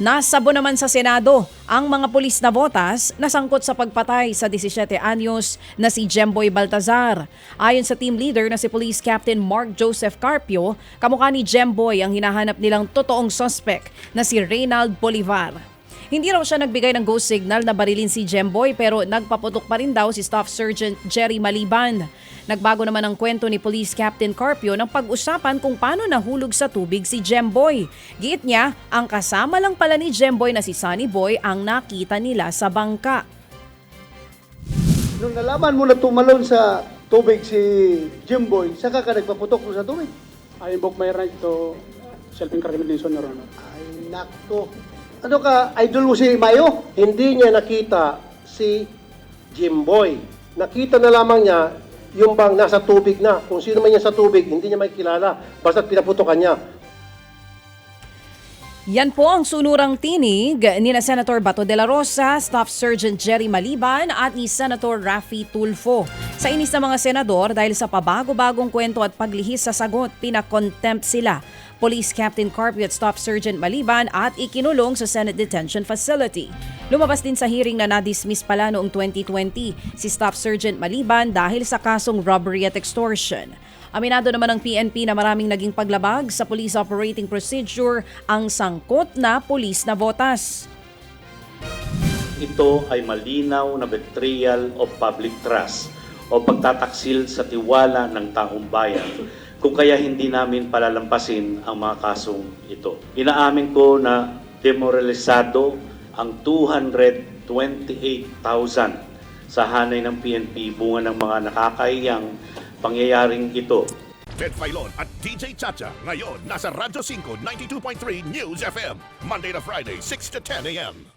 Nasabo naman sa Senado ang mga pulis na botas na sangkot sa pagpatay sa 17 anyos na si Jemboy Baltazar. Ayon sa team leader na si Police Captain Mark Joseph Carpio, kamukha ni Jemboy ang hinahanap nilang totoong suspect na si Reynald Bolivar. Hindi raw siya nagbigay ng ghost signal na barilin si Jemboy pero nagpaputok pa rin daw si Staff Sergeant Jerry Maliban. Nagbago naman ang kwento ni Police Captain Carpio ng pag-usapan kung paano nahulog sa tubig si Jemboy. Giit niya, ang kasama lang pala ni Jemboy na si Sunny Boy ang nakita nila sa bangka. Nung nalaman mo na tumalon sa tubig si Jimboy, saka ka nagpaputok mo sa tubig. I invoke my right to self-incrimination, Your Honor. Ay, nako. Ano ka, idol mo si Mayo? hindi niya nakita si Jimboy. Nakita na lamang niya yung bang nasa tubig na. Kung sino man yan sa tubig, hindi niya makikilala. Basta't pinaputokan niya. Yan po ang sunurang tinig ni na Senator Bato de la Rosa, Staff Sergeant Jerry Maliban at ni Senator Raffy Tulfo. Sa inis ng mga senador dahil sa pabago-bagong kwento at paglihis sa sagot, pinakontempt sila. Police Captain Carpio at Staff Sergeant Maliban at ikinulong sa Senate Detention Facility. Lumabas din sa hearing na na-dismiss pala noong 2020 si Staff Sergeant Maliban dahil sa kasong robbery at extortion. Aminado naman ng PNP na maraming naging paglabag sa police operating procedure ang sangkot na police na botas. ito ay malinaw na betrayal of public trust o pagtataksil sa tiwala ng taong bayan kung kaya hindi namin palalampasin ang mga kasong ito. Inaamin ko na demoralisado ang 228,000 sa hanay ng PNP bunga ng mga nakakaiyang pangyayaring ito. Ted Filon at DJ Chacha. Ngayon, nasa Radyo 5, 92.3 News FM. Monday to Friday, 6 to 10 a.m.